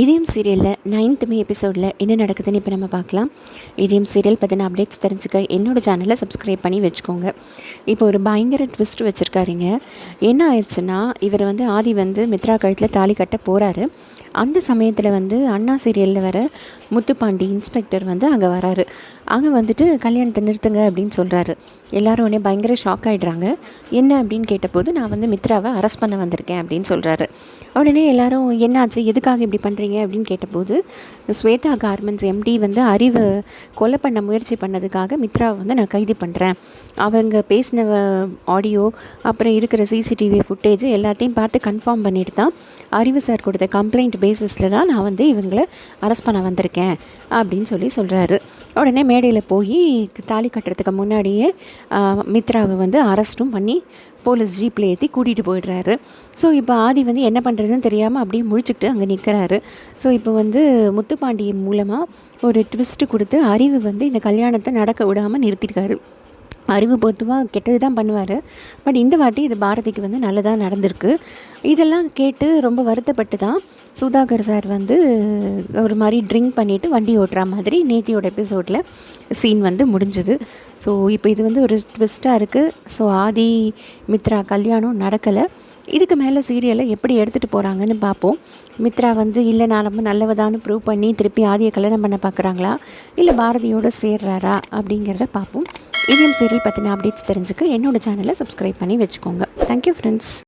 இதயம் சீரியலில் நைன்த் மே எபிசோடில் என்ன நடக்குதுன்னு இப்போ நம்ம பார்க்கலாம். இதயம் சீரியல் பற்றின அப்டேட்ஸ் தெரிஞ்சுக்க என்னோடய சேனலை சப்ஸ்கிரைப் பண்ணி வச்சுக்கோங்க. இப்போ ஒரு பயங்கர ட்விஸ்ட் வச்சுருக்காருங்க. என்ன ஆயிடுச்சுன்னா இவர் வந்து ஆதி வந்து மித்ரா கழுத்தில் தாலி கட்ட போகிறாரு அந்த சமயத்தில் வந்து அண்ணா சீரியலில் வர முத்துப்பாண்டி இன்ஸ்பெக்டர் வந்து அங்கே வராரு. அங்கே வந்துட்டு கல்யாணத்தை நிறுத்துங்க அப்படின்னு சொல்கிறாரு எல்லாரும் உடனே பயங்கர ஷாக் ஆகிடுறாங்க என்ன? அப்படின்னு கேட்டபோது நான் வந்து மித்ராவை அரெஸ்ட் பண்ண வந்திருக்கேன் அப்படின்னு சொல்கிறாரு உடனே எல்லாரும் என்னாச்சு? எதுக்காக இப்படி பண்ணுறீங்க அப்படின்னு கேட்டபோது ஸ்வேதா கார்மெண்ட்ஸ் எம்டி வந்து அறிவு கொலை பண்ண முயற்சி பண்ணதுக்காக மித்ராவை வந்து நான் கைது பண்ணுறேன் அவங்க பேசின ஆடியோ அப்புறம் இருக்கிற சிசிடிவி ஃபுட்டேஜ் எல்லாத்தையும் பார்த்து கன்ஃபார்ம் பண்ணிட்டு தான் அறிவு சார் கொடுத்த கம்ப்ளைண்ட் பேசிஸில் தான் நான் வந்து இவங்களை அரெஸ்ட் பண்ண வந்திருக்கேன். அப்படின்னு சொல்லி சொல்கிறாரு உடனே மேடையில் போய் தாலி கட்டுறதுக்கு முன்னாடியே மித்ராவை வந்து அரெஸ்ட்டும் பண்ணி போலீஸ் ஜீப்பில் ஏற்றி கூட்டிகிட்டு போயிடுறாரு. ஸோ இப்போ ஆதி வந்து என்ன பண்ணுறதுன்னு தெரியாமல் அப்படியே முழிச்சுக்கிட்டு அங்கே நிற்கிறாரு ஸோ இப்போ வந்து முத்துப்பாண்டியன் மூலமாக ஒரு ட்விஸ்ட்டு கொடுத்து அறிவு வந்து இந்த கல்யாணத்தை நடக்க விடாமல் நிறுத்திருக்காரு. அறிவு பொதுவாக கெட்டது தான் பண்ணுவார். பட் இந்த வாட்டி இது பாரதிக்கு வந்து நல்லதாக நடந்திருக்கு. இதெல்லாம் கேட்டு ரொம்ப வருத்தப்பட்டு தான் சுதாகர் சார் வந்து ஒரு மாதிரி ட்ரிங்க் பண்ணிவிட்டு வண்டி ஓட்டுற மாதிரி நேத்தியோட எபிசோடில் சீன் வந்து முடிஞ்சுது. ஸோ இப்போ இது வந்து ஒரு ட்விஸ்ட்டாக இருக்குது ஸோ ஆதி மித்ரா கல்யாணம் நடக்கலை. இதுக்கு மேலே சீரியலை எப்படி எடுத்துகிட்டு போகிறாங்கன்னு பார்ப்போம். மித்ரா வந்து இல்லை நான் ரொம்ப நல்லவதான்னு ப்ரூவ் பண்ணி திருப்பி ஆதியை கல்யாணம் பண்ண பார்க்குறாங்களா இல்லை பாரதியோடு சேர்றாரா? அப்படிங்கிறத பார்ப்போம். இவிஎம் சீரியல் பற்றின அப்டேட்ஸ் தெரிஞ்சுக்க என்னோடய சேனலை சப்ஸ்கிரைப் பண்ணி வச்சுக்கோங்க. Thank you friends